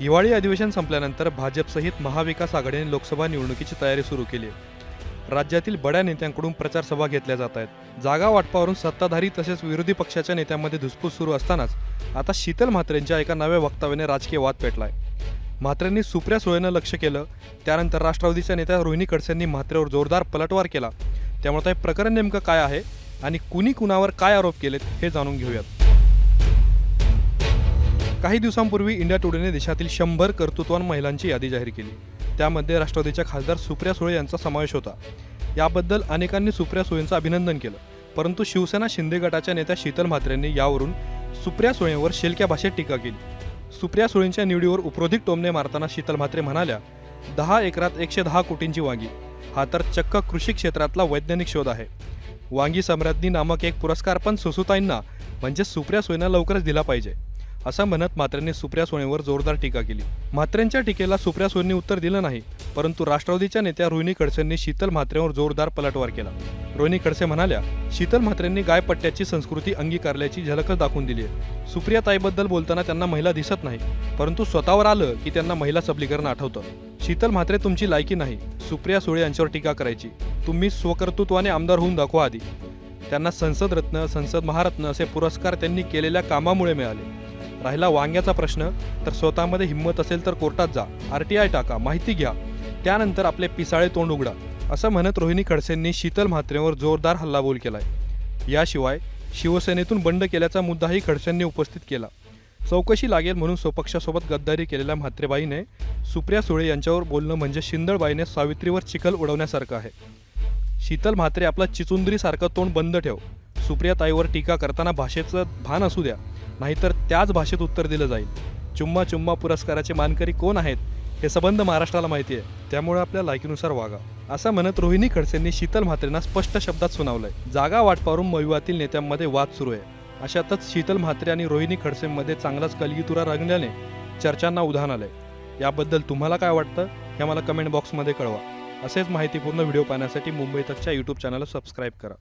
हिवाळी अधिवेशन संपल्यानंतर भाजपसहित महाविकास आघाडीने लोकसभा निवडणुकीची तयारी सुरू केली. राज्यातील बड्या नेत्यांकडून प्रचार सभा घेतल्या जात आहेत. जागा वाटपावरून सत्ताधारी तसेच विरोधी पक्षाच्या नेत्यांमध्ये धुसफूस सुरू असतानाच आता शीतल म्हात्रेंच्या एका नव्या वक्तव्याने राजकीय वाद पेटलाय. म्हात्रेंनी सुप्रिया सुळेनं लक्ष केलं. त्यानंतर राष्ट्रवादीच्या नेत्या रोहिणी खडसेंनी म्हात्रेवर जोरदार पलटवार केला. त्यामुळे हे प्रकरण नेमकं काय आहे आणि कुणी कुणावर काय आरोप केलेत हे जाणून घेऊयात. काही दिवसांपूर्वी इंडिया टुडेने देशातील शंभर कर्तृत्वान महिलांची यादी जाहीर केली. त्यामध्ये राष्ट्रवादीच्या खासदार सुप्रिया सुळे यांचा समावेश होता. याबद्दल अनेकांनी सुप्रिया सुळेंचं अभिनंदन केलं. परंतु शिवसेना शिंदे गटाच्या नेत्या शीतल म्हात्रेंनी यावरून सुप्रिया सुळेंवर शेलक्या भाषेत टीका केली. सुप्रिया सुळेंच्या निवडीवर उपरोधिक टोमणे मारताना शीतल म्हात्रे म्हणाल्या दहा एकरात एकशे दहा कोटींची वांगी. हा तर चक्क कृषी क्षेत्रातला वैज्ञानिक शोध आहे. वांगी सम्राज्ञी नामक एक पुरस्कार पण सुसुताईंना म्हणजे सुप्रिया सुळेंना लवकरच दिला पाहिजे. असं म्हणत म्हात्रेंनी सुप्रिया सोनेवर जोरदार टीका केली. म्हात्रेंच्या टीकेला सुप्रिया सुळेंनी उत्तर दिलं नाही परंतु राष्ट्रवादीच्या नेत्या रोहिणी खडसेंनी शीतल म्हात्रेवर जोरदार पलटवार केला. रोहिणी खडसे म्हणाल्या शीतल म्हात्रेंनी गायपट्ट्याची संस्कृती अंगीकारल्याची झलकच दाखवून दिली आहे. सुप्रिया ताईबद्दल बोलताना त्यांना महिला दिसत नाही परंतु स्वतःवर आलं की त्यांना महिला सबलीकरण आठवतं. शीतल म्हात्रे तुमची लायकी नाही सुप्रिया सुळे यांच्यावर टीका करायची. तुम्ही स्वकर्तृत्वाने आमदार होऊन दाखवा आधी. त्यांना संसद रत्न संसद महारत्न असे पुरस्कार त्यांनी केलेल्या कामामुळे मिळाले. राहिला वांग्याचा प्रश्न तर स्वतःमध्ये हिंमत असेल तर कोर्टात जा. आर टी आय टाका माहिती घ्या. त्यानंतर आपले पिसाळे तोंड उघडा. असं म्हणत रोहिणी खडसेंनी शीतल म्हात्रेवर जोरदार हल्लाबोल केलाय. याशिवाय शिवसेनेतून बंड केल्याचा मुद्दाही खडसेंनी उपस्थित केला. चौकशी लागेल म्हणून स्वपक्षासोबत गद्दारी केलेल्या म्हात्रेबाईने सुप्रिया सुळे यांच्यावर बोलणं म्हणजे शिंदळबाईने सावित्रीवर चिखल उडवण्यासारखं आहे. शीतल म्हात्रे आपला चिचुंदरीसारखं तोंड बंद ठेव. सुप्रिया ताईवर टीका करताना भाषेचं भान असू द्या. नाहीतर त्याच भाषेत उत्तर दिलं जाईल. चुम्मा चुम्मा पुरस्काराचे मानकरी कोण आहेत हे संबंध महाराष्ट्राला माहिती आहे. त्यामुळे आपल्या लायकीनुसार वागा. असं म्हणत रोहिणी खडसेंनी शीतल म्हात्रेंना स्पष्ट शब्दात सुनावलंय. जागा वाटपावरून मयुवातील नेत्यांमध्ये वाद सुरू आहे. अशातच शीतल म्हात्रे आणि रोहिणी खडसेंमध्ये चांगलाच कलगीतुरा रंगल्याने चर्चांना उधाण आलंय. याबद्दल तुम्हाला काय वाटतं हे मला कमेंट बॉक्समध्ये कळवा. असेच माहितीपूर्ण व्हिडिओ पाहण्यासाठी मुंबई तकच्या यूट्यूब चॅनलला सबस्क्राईब करा.